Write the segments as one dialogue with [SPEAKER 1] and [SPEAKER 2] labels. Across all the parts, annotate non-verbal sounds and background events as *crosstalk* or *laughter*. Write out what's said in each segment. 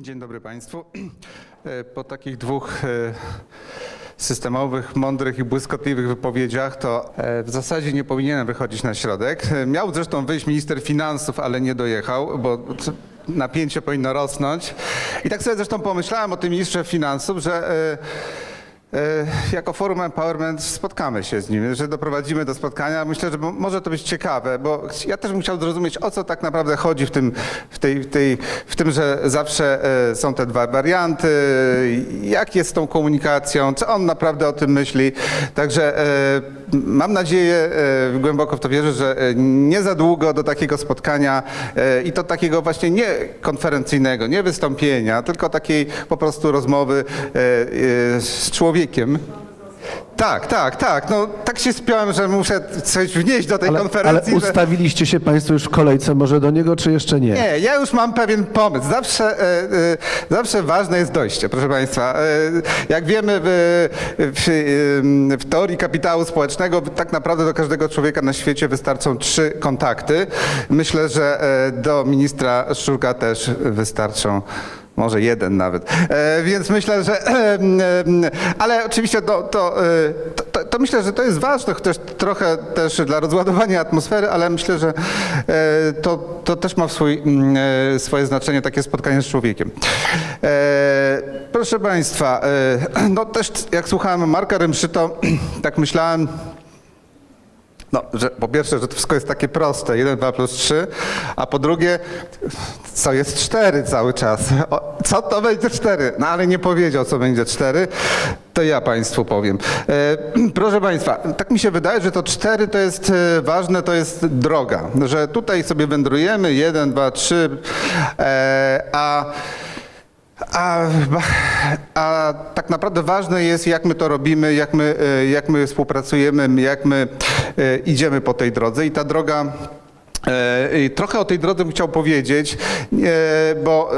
[SPEAKER 1] Dzień dobry Państwu. *clears throat* E, Po takich dwóch e, systemowych, mądrych i błyskotliwych wypowiedziach to e, w zasadzie nie powinienem wychodzić na środek. Miał zresztą wyjść minister finansów, ale nie dojechał, bo napięcie powinno rosnąć. I tak sobie zresztą pomyślałem o tym ministrze finansów, że Jako Forum Empowerment spotkamy się z nim, że doprowadzimy do spotkania. Myślę, że mo- może to być ciekawe, bo ja też bym chciał zrozumieć, o co tak naprawdę chodzi w tym, w tej, w tej, w tym że zawsze e, są te dwa warianty, jak jest z tą komunikacją, co on naprawdę o tym myśli. Także e, mam nadzieję, e, głęboko w to wierzę, że e, nie za długo do takiego spotkania e, i to takiego właśnie nie konferencyjnego, nie wystąpienia, tylko takiej po prostu rozmowy e, e, z człowiekiem. Tak, tak, tak. No tak się spiąłem, że muszę coś wnieść do tej
[SPEAKER 2] Ale, ale
[SPEAKER 1] konferencji. że...
[SPEAKER 2] ustawiliście się Państwo już w kolejce może do niego, czy jeszcze nie?
[SPEAKER 1] Nie, ja już mam pewien pomysł. Zawsze, e, e, zawsze ważne jest dojście, proszę Państwa. E, jak wiemy w, w, em, w teorii kapitału społecznego tak naprawdę do każdego człowieka na świecie wystarczą trzy kontakty. Myślę, że e, do ministra Szczurka też wystarczą. Może jeden nawet. E, więc myślę, że. *clears throat* em, em, ale oczywiście to, e, to, to, to myślę, że to jest ważne, chociaż trochę też dla rozładowania atmosfery, ale myślę, że e, to, to też ma swój, e, swoje znaczenie, takie spotkanie z człowiekiem. E, proszę Państwa, e, *clears throat* no też jak słuchałem Marka Rymszy, to *clears throat* tak myślałem. No, że po pierwsze, że to wszystko jest takie proste, 1, 2 plus 3, a po drugie, co jest 4 cały czas. O, co to będzie 4? No ale nie powiedział, co będzie 4, to ja Państwu powiem. E, *clears throat* proszę Państwa, tak mi się wydaje, że to 4 to jest e, ważne, to jest droga, że tutaj sobie wędrujemy, 1, 2, 3, e, a a, a tak naprawdę ważne jest, jak my to robimy, jak my, e, jak my współpracujemy, jak my e, idziemy po tej drodze. I ta droga. e, Trochę o tej drodze bym chciał powiedzieć, bo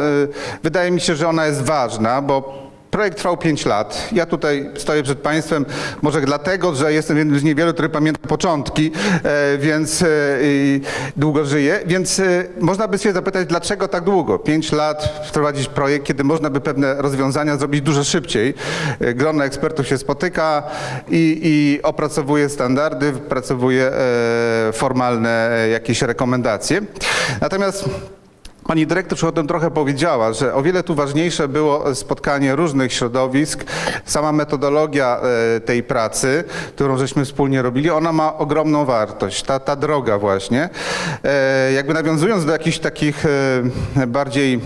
[SPEAKER 1] wydaje mi się, że ona jest ważna, bo projekt trwał 5 lat. Ja tutaj stoję przed Państwem może dlatego, że jestem jednym z niewielu, który pamięta początki, e, więc e, długo żyję. Więc e, można by się zapytać, dlaczego tak długo? 5 lat wprowadzić projekt, kiedy można by pewne rozwiązania zrobić dużo szybciej. Grono ekspertów się spotyka i, i opracowuje standardy, wypracowuje e, formalne jakieś rekomendacje. Natomiast Pani dyrektor już o tym trochę powiedziała, że o wiele tu ważniejsze było spotkanie różnych środowisk. Sama metodologia e, tej pracy, którą żeśmy wspólnie robili, ona ma ogromną wartość. Ta, ta droga właśnie. E, Jakby nawiązując do jakichś takich e, bardziej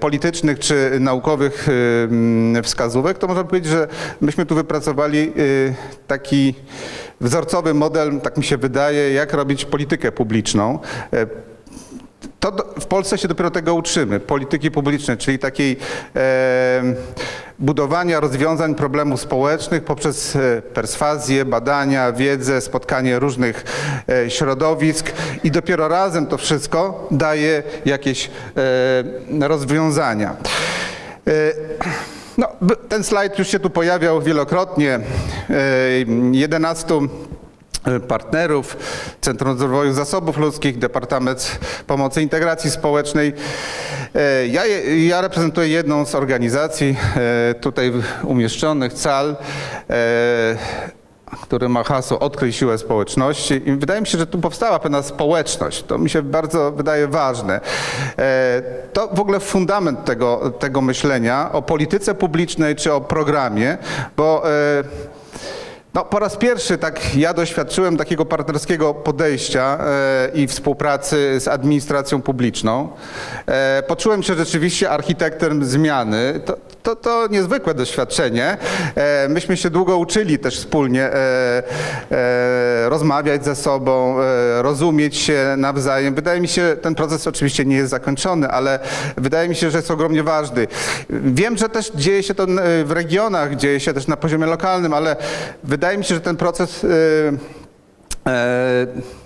[SPEAKER 1] politycznych czy naukowych e, m, wskazówek, to można powiedzieć, że myśmy tu wypracowali taki wzorcowy model, tak mi się wydaje, jak robić politykę publiczną. E, to w Polsce się dopiero tego uczymy, polityki publicznej, czyli takiej e, budowania rozwiązań problemów społecznych poprzez e, perswazję, badania, wiedzę, spotkanie różnych e, środowisk i dopiero razem to wszystko daje jakieś e, rozwiązania. E, no, ten slajd już się tu pojawiał wielokrotnie. E, 11 partnerów, Centrum Rozwoju Zasobów Ludzkich, Departament Pomocy Integracji Społecznej. E, Ja, ja reprezentuję jedną z organizacji e, tutaj umieszczonych, CAL, e, który ma hasło Odkryj siłę społeczności. I wydaje mi się, że tu powstała pewna społeczność. To mi się bardzo wydaje ważne. E, To w ogóle fundament tego, tego myślenia o polityce publicznej czy o programie, bo e, no, po raz pierwszy tak ja doświadczyłem takiego partnerskiego podejścia e, i współpracy z administracją publiczną. E, poczułem się rzeczywiście architektem zmiany. To, to, to niezwykłe doświadczenie. E, myśmy się długo uczyli też wspólnie e, e, rozmawiać ze sobą, rozumieć się nawzajem. Wydaje mi się, ten proces oczywiście nie jest zakończony, ale wydaje mi się, że jest ogromnie ważny. Wiem, że też dzieje się to w regionach, dzieje się też na poziomie lokalnym, ale wydaje mi się, że ten proces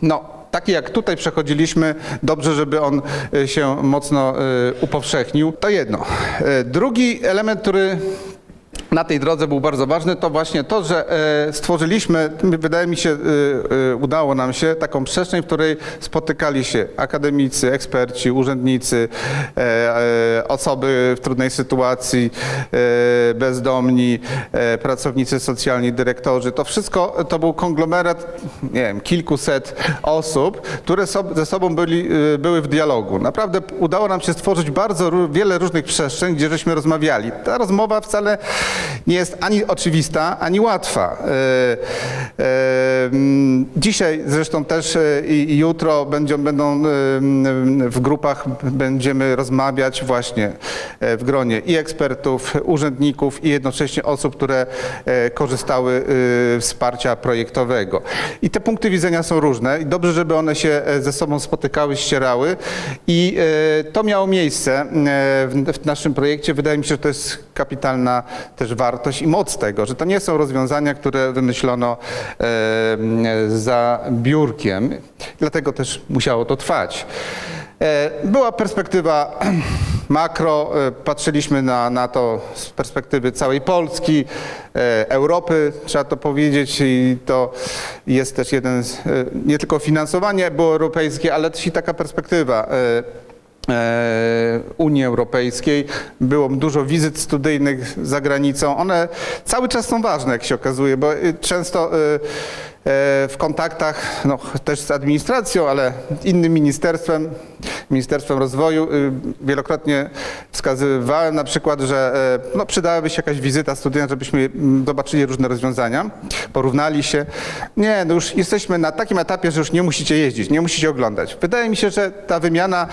[SPEAKER 1] no, taki jak tutaj przechodziliśmy, dobrze, żeby on e, się mocno e, upowszechnił. To jedno. E, Drugi element, który na tej drodze był bardzo ważny, to właśnie to, że e, stworzyliśmy, wydaje mi się, e, e, udało nam się taką przestrzeń, w której spotykali się akademicy, eksperci, urzędnicy, osoby w trudnej sytuacji, bezdomni, pracownicy socjalni, dyrektorzy. To wszystko to był konglomerat, nie wiem, kilkuset osób, które ze sobą byli, były w dialogu. Naprawdę udało nam się stworzyć bardzo wiele różnych przestrzeń, gdzie żeśmy rozmawiali. Ta rozmowa wcale nie jest ani oczywista, ani łatwa. E, e, mm, Dzisiaj zresztą też e, i jutro będą, będą mm, w grupach będziemy rozmawiać właśnie w gronie i ekspertów, urzędników i jednocześnie osób, które korzystały wsparcia projektowego. I te punkty widzenia są różne i dobrze, żeby one się ze sobą spotykały, ścierały i to miało miejsce w naszym projekcie. Wydaje mi się, że to jest kapitalna też wartość i moc tego, że to nie są rozwiązania, które wymyślono e, za biurkiem. Dlatego też musiało to trwać. E, Była perspektywa *clears throat* makro, e, patrzyliśmy na, na to z perspektywy całej Polski, Europy, trzeba to powiedzieć i to jest też jeden z, nie tylko finansowanie było europejskie, ale też i taka perspektywa Unii Europejskiej. Było dużo wizyt studyjnych za granicą. One cały czas są ważne, jak się okazuje, bo y, często y, e, w kontaktach no, też z administracją, ale innym ministerstwem, Ministerstwem Rozwoju, y, wielokrotnie wskazywałem na przykład, że e, no, przydałaby się jakaś wizyta studyjna, żebyśmy mm, zobaczyli różne rozwiązania, porównali się. Nie, no już jesteśmy na takim etapie, że już nie musicie jeździć, nie musicie oglądać. Wydaje mi się, że ta wymiana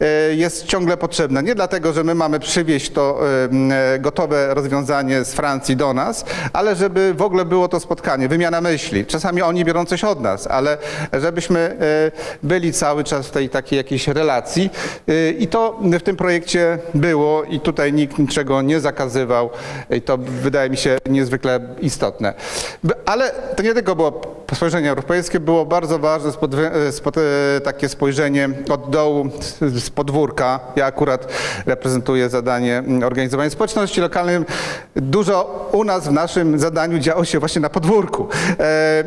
[SPEAKER 1] e, jest ciągle potrzebna. Nie dlatego, że my mamy przywieźć to e, e, gotowe rozwiązanie z Francji do nas, ale żeby w ogóle było to spotkanie, wymiana myśli. Oni biorą coś od nas, ale żebyśmy e, byli cały czas w tej takiej jakiejś relacji. E, I to w tym projekcie było i tutaj nikt niczego nie zakazywał. I to wydaje mi się niezwykle istotne. Ale to nie tylko było spojrzenie europejskie, było bardzo ważne spod, spod, e, takie spojrzenie od dołu, z- podwórka. Ja akurat reprezentuję zadanie organizowania społeczności lokalnej. Dużo u nas w naszym zadaniu działo się właśnie na podwórku.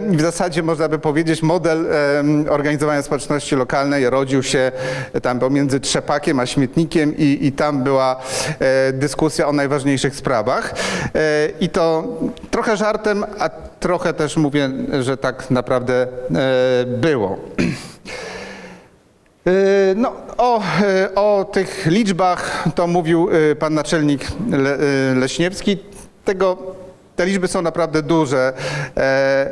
[SPEAKER 1] W zasadzie można by powiedzieć model organizowania społeczności lokalnej rodził się tam pomiędzy trzepakiem a śmietnikiem i, i tam była e, dyskusja o najważniejszych sprawach. E, I to trochę żartem, a trochę też mówię, że tak naprawdę e, było. No, o, o tych liczbach to mówił pan naczelnik Le, Leśniewski. Tego, te liczby są naprawdę duże, e,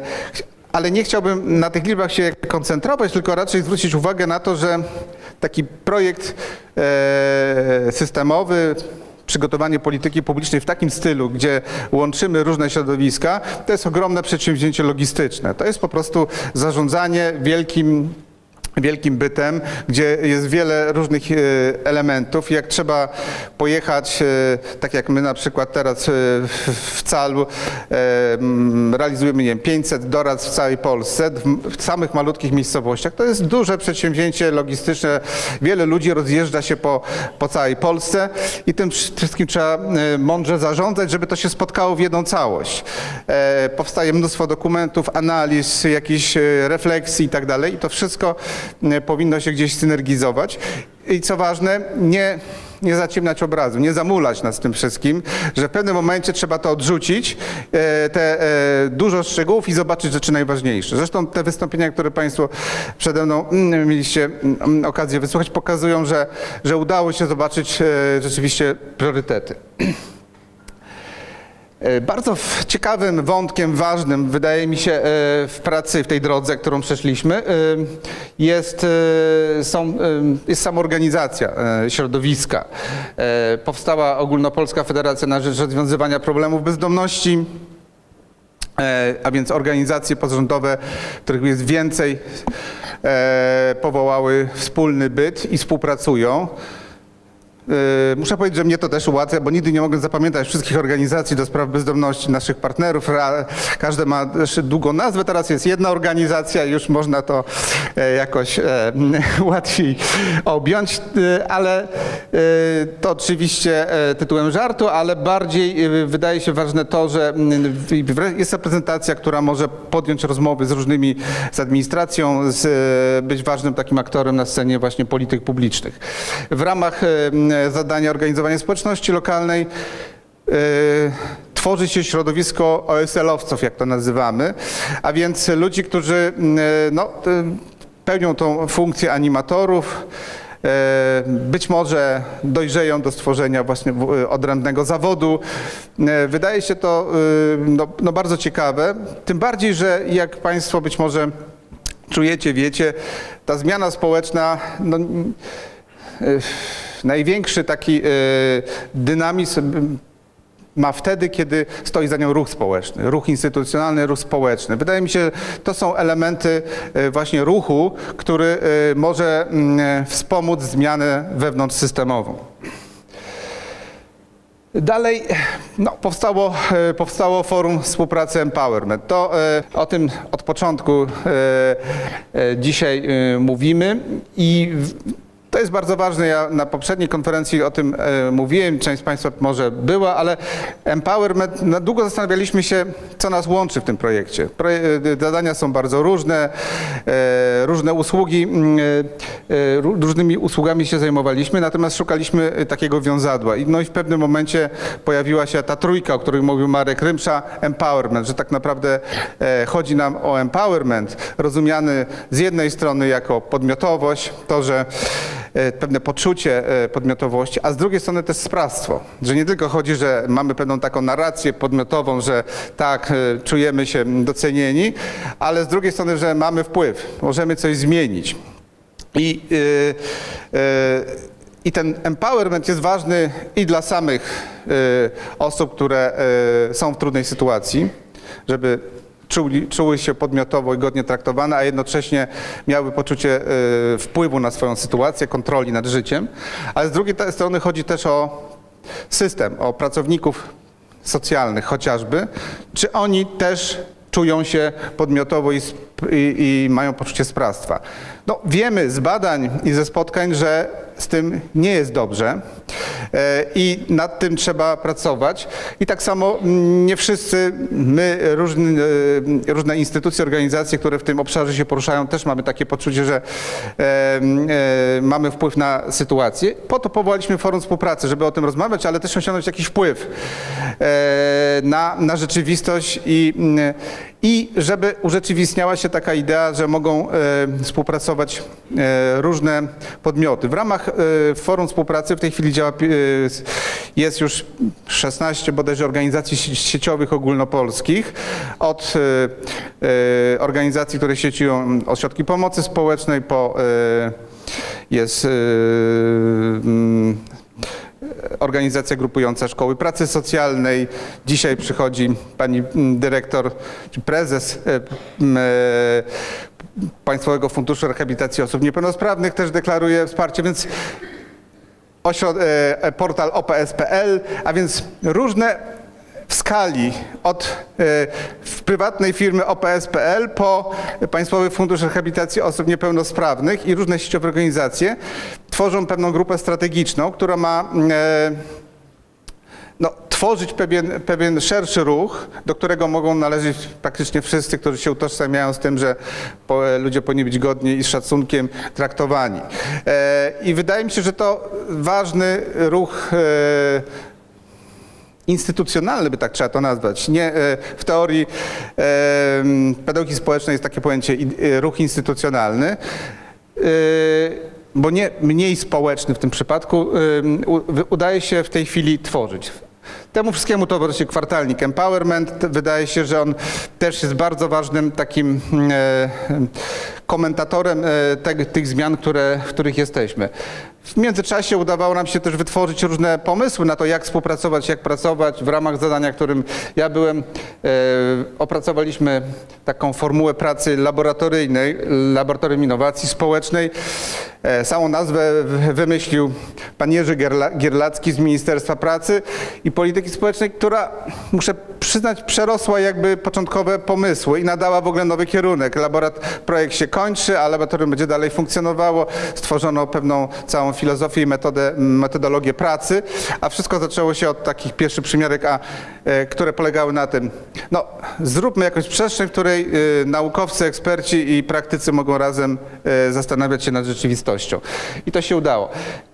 [SPEAKER 1] ale nie chciałbym na tych liczbach się koncentrować, tylko raczej zwrócić uwagę na to, że taki projekt e, systemowy, przygotowanie polityki publicznej w takim stylu, gdzie łączymy różne środowiska, to jest ogromne przedsięwzięcie logistyczne. To jest po prostu zarządzanie wielkim wielkim bytem, gdzie jest wiele różnych e, elementów. Jak trzeba pojechać, e, tak jak my na przykład teraz e, w- w Calu e, m, realizujemy nie wiem, 500 dorad w całej Polsce, w- samych malutkich miejscowościach. To jest duże przedsięwzięcie logistyczne. Wiele ludzi rozjeżdża się po, po całej Polsce i tym wszystkim trzeba mądrze zarządzać, żeby to się spotkało w jedną całość. Powstaje mnóstwo dokumentów, analiz, jakichś refleksji i tak dalej i to wszystko powinno się gdzieś synergizować. I co ważne, nie, nie zaciemniać obrazu, nie zamulać nas tym wszystkim, że w pewnym momencie trzeba to odrzucić, e, te e, dużo szczegółów i zobaczyć rzeczy najważniejsze. Zresztą te wystąpienia, które Państwo przede mną mm, mieliście mm, okazję wysłuchać, pokazują, że, że udało się zobaczyć e, rzeczywiście priorytety. E, Bardzo ciekawym wątkiem, ważnym, wydaje mi się, e, w pracy, w tej drodze, którą przeszliśmy, e, jest, są, jest samoorganizacja środowiska. Powstała Ogólnopolska Federacja na rzecz rozwiązywania problemów bezdomności, a więc organizacje pozarządowe, których jest więcej, powołały wspólny byt i współpracują. Yy, Muszę powiedzieć, że mnie to też ułatwia, bo nigdy nie mogę zapamiętać wszystkich organizacji do spraw bezdomności naszych partnerów. Każde ma długą nazwę, teraz jest jedna organizacja już można to e, jakoś e, *laughs* łatwiej objąć, e, ale to oczywiście tytułem żartu, ale bardziej wydaje się ważne to, że jest reprezentacja, która może podjąć rozmowy z różnymi, z administracją, z, być ważnym takim aktorem na scenie właśnie polityk publicznych. W ramach zadania organizowania społeczności lokalnej e, tworzy się środowisko OSL-owców, jak to nazywamy, a więc ludzi, którzy m, e, no, e, pełnią tą funkcję animatorów, e, być może dojrzeją do stworzenia właśnie e, odrębnego zawodu. E, Wydaje się to e, no, no bardzo ciekawe, tym bardziej, że jak Państwo być może czujecie, wiecie, ta zmiana społeczna, no, e, największy taki e, dynamizm ma wtedy, kiedy stoi za nią ruch społeczny, ruch instytucjonalny, ruch społeczny. Wydaje mi się, to są elementy e, właśnie ruchu, który e, może mm, wspomóc zmianę wewnątrzsystemową. Dalej no, powstało, powstało Forum Współpracy Empowerment. To o tym od początku dzisiaj mówimy i to jest bardzo ważne. Ja na poprzedniej konferencji o tym e, mówiłem, część z Państwa może była, ale Empowerment, na długo zastanawialiśmy się, co nas łączy w tym projekcie. Proje, e, zadania są bardzo różne, e, różne usługi, ró- różnymi usługami się zajmowaliśmy, natomiast szukaliśmy takiego wiązadła. No i w pewnym momencie pojawiła się ta trójka, o której mówił Marek Rymsza, empowerment, że tak naprawdę chodzi nam o empowerment, rozumiany z jednej strony jako podmiotowość, to, że pewne poczucie e, podmiotowości, a z drugiej strony też sprawstwo, że nie tylko chodzi, że mamy pewną taką narrację podmiotową, że tak, e, czujemy się docenieni, ale z drugiej strony, że mamy wpływ, możemy coś zmienić. I, I ten empowerment jest ważny i dla samych osób, które są w trudnej sytuacji, żeby czuli, czuły się podmiotowo i godnie traktowane, a jednocześnie miały poczucie y, wpływu na swoją sytuację, kontroli nad życiem. Ale z drugiej strony chodzi też o system, o pracowników socjalnych chociażby, czy oni też czują się podmiotowo i, i, i mają poczucie sprawstwa. No, wiemy z badań i ze spotkań, że z tym nie jest dobrze e, i nad tym trzeba pracować. I tak samo mm, nie wszyscy my, różne, e, różne instytucje, organizacje, które w tym obszarze się poruszają, też mamy takie poczucie, że e, e, mamy wpływ na sytuację. Po to powołaliśmy Forum Współpracy, żeby o tym rozmawiać, ale też osiągnąć jakiś wpływ e, na, na rzeczywistość i, i żeby urzeczywistniała się taka idea, że mogą e, współpracować e, różne podmioty. W ramach e, Forum Współpracy w tej chwili działa, jest już 16 bodajże organizacji sie- sieciowych ogólnopolskich, od organizacji, które sieciują ośrodki pomocy społecznej, po jest organizacja grupująca szkoły pracy socjalnej. Dzisiaj przychodzi pani mm, dyrektor, czy prezes e, e, Państwowego Funduszu Rehabilitacji Osób Niepełnosprawnych też deklaruje wsparcie, więc e, portal ops.pl, a więc różne w skali od w prywatnej firmy OPS.pl po Państwowy Fundusz Rehabilitacji Osób Niepełnosprawnych i różne sieciowe organizacje tworzą pewną grupę strategiczną, która ma e, no, tworzyć pewien, pewien szerszy ruch, do którego mogą należeć praktycznie wszyscy, którzy się utożsamiają z tym, że po, ludzie powinni być godnie i z szacunkiem traktowani. E, I wydaje mi się, że to ważny ruch e, instytucjonalny, by tak trzeba to nazwać. Nie, e, w teorii e, m, pedagogiki społecznej jest takie pojęcie e, ruch instytucjonalny. E, bo nie mniej społeczny w tym przypadku, wy- udaje się w tej chwili tworzyć. Temu wszystkiemu towarzyszy kwartalnik Empowerment. Wydaje się, że on też jest bardzo ważnym takim e, komentatorem e, te, tych zmian, które, w których jesteśmy. W międzyczasie udawało nam się też wytworzyć różne pomysły na to, jak współpracować, jak pracować. W ramach zadania, którym ja byłem, e, opracowaliśmy taką formułę pracy laboratoryjnej, Laboratorium Innowacji Społecznej. E, samą nazwę wymyślił pan Jerzy Gierla, Gierlacki z Ministerstwa Pracy i Polityki Społecznej, która, muszę przyznać, przerosła jakby początkowe pomysły i nadała w ogóle nowy kierunek. Laborat, projekt się kończy, a laboratorium będzie dalej funkcjonowało. Stworzono pewną całą filozofię i metodę, metodologię pracy, a wszystko zaczęło się od takich pierwszych przymiarek, a, e, które polegały na tym, no zróbmy jakąś przestrzeń, w której e, naukowcy, eksperci i praktycy mogą razem e, zastanawiać się nad rzeczywistością. I to się udało.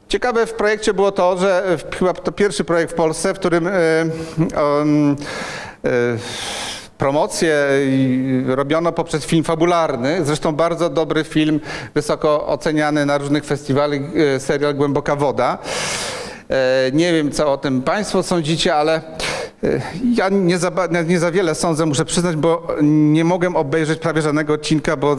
[SPEAKER 1] Ciekawe w projekcie było to, że chyba to pierwszy projekt w Polsce, w którym on, e, promocję robiono poprzez film fabularny. Zresztą bardzo dobry film, wysoko oceniany na różnych festiwalach, e, serial Głęboka Woda. E, Nie wiem, co o tym Państwo sądzicie, ale e, ja nie za, nie za wiele sądzę, muszę przyznać, bo nie mogłem obejrzeć prawie żadnego odcinka, bo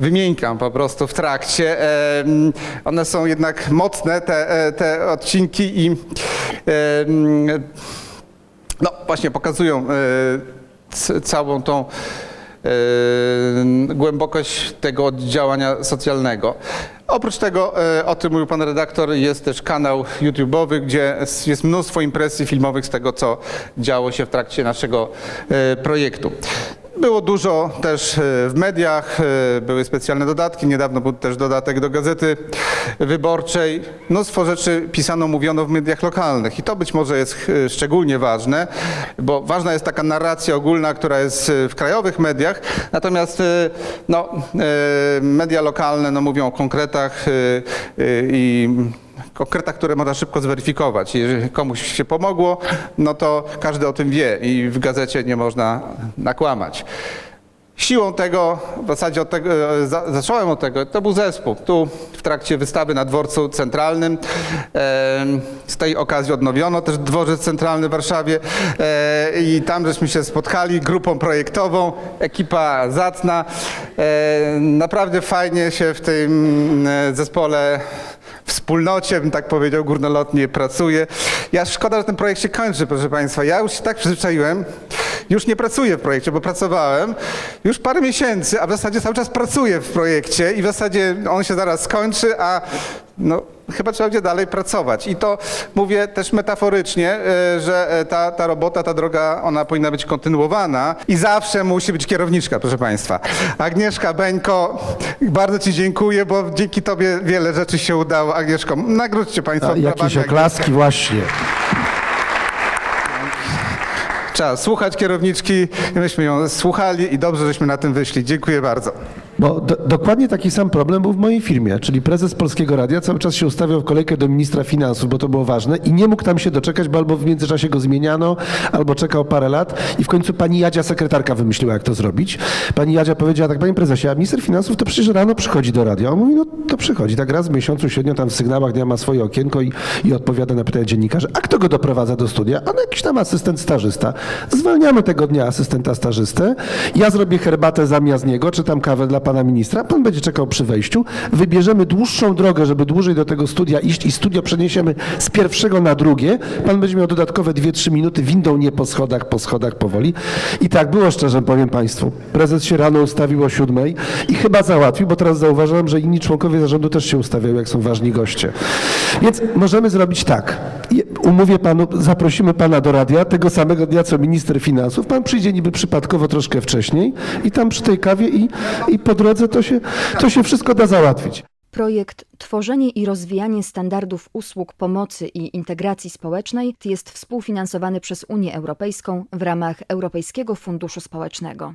[SPEAKER 1] wymiękam po prostu w trakcie. Mm, One są jednak mocne, te, te odcinki i mm, no właśnie pokazują całą tą e, głębokość tego oddziałania socjalnego. Oprócz tego, e, o tym mówił pan redaktor, jest też kanał YouTube'owy, gdzie jest mnóstwo impresji filmowych z tego, co działo się w trakcie naszego e, projektu. Było dużo też e, w mediach, e, były specjalne dodatki, niedawno był też dodatek do Gazety Wyborczej. Mnóstwo rzeczy pisano, mówiono w mediach lokalnych. I to być może jest e, szczególnie ważne, bo ważna jest taka narracja ogólna, która jest w krajowych mediach, natomiast no, media lokalne no, mówią o konkretach i konkretach, które można szybko zweryfikować. Jeżeli komuś się pomogło, no to każdy o tym wie i w gazecie nie można nakłamać. Siłą tego, w zasadzie od tego, e, za, zacząłem od tego, to był zespół. Tu w trakcie wystawy na dworcu centralnym z tej okazji odnowiono też dworzec centralny w Warszawie e, i tam żeśmy się spotkali grupą projektową, ekipa zacna. E, naprawdę fajnie się w tym e, zespole wspólnocie, bym tak powiedział, górnolotnie pracuje. Ja szkoda, że ten projekt się kończy, proszę Państwa. Ja już się tak przyzwyczaiłem, już nie pracuję w projekcie, bo pracowałem już parę miesięcy, a w zasadzie cały czas pracuję w projekcie i w zasadzie on się zaraz skończy, a no, chyba trzeba będzie dalej pracować. I to mówię też metaforycznie, e, że e, ta, ta robota, ta droga, ona powinna być kontynuowana i zawsze musi być kierowniczka, proszę Państwa. Agnieszka Beńko, bardzo Ci dziękuję, bo dzięki Tobie wiele rzeczy się udało. Agnieszko, nagródźcie Państwo.
[SPEAKER 2] A, jakieś oklaski właśnie.
[SPEAKER 1] Trzeba słuchać kierowniczki, myśmy ją słuchali i dobrze, żeśmy na tym wyszli. Dziękuję bardzo.
[SPEAKER 2] Bo do, dokładnie taki sam problem był w mojej firmie, czyli prezes Polskiego Radia cały czas się ustawiał w kolejkę do ministra finansów, bo to było ważne i nie mógł tam się doczekać, bo albo w międzyczasie go zmieniano, albo czekał parę lat i w końcu pani Jadzia, sekretarka, wymyśliła, jak to zrobić. Pani Jadzia powiedziała tak, panie prezesie, a minister finansów to przecież rano przychodzi do radia. On mówi, no to przychodzi, tak raz w miesiącu średnio tam w sygnałach dnia ma swoje okienko i, i odpowiada na pytania dziennikarzy. A kto go doprowadza do studia? A no jakiś tam asystent stażysta. Zwalniamy tego dnia asystenta stażystę. Ja zrobię herbatę zamiast niego, czy tam kawę dla pana ministra. Pan będzie czekał przy wejściu. Wybierzemy dłuższą drogę, żeby dłużej do tego studia iść i studio przeniesiemy z pierwszego na drugie. Pan będzie miał dodatkowe 2-3 minuty windą, nie po schodach, po schodach powoli. I tak było szczerze, powiem państwu. Prezes się rano ustawił o siódmej i chyba załatwił, bo teraz zauważyłem, że inni członkowie zarządu też się ustawiają, jak są ważni goście. Więc możemy zrobić tak. Umówię panu, zaprosimy pana do radia tego samego dnia, co minister finansów. Pan przyjdzie niby przypadkowo troszkę wcześniej i tam przy tej kawie i, i po drodze to się, to się wszystko da załatwić.
[SPEAKER 3] Projekt Tworzenie i rozwijanie standardów usług pomocy i integracji społecznej jest współfinansowany przez Unię Europejską w ramach Europejskiego Funduszu Społecznego.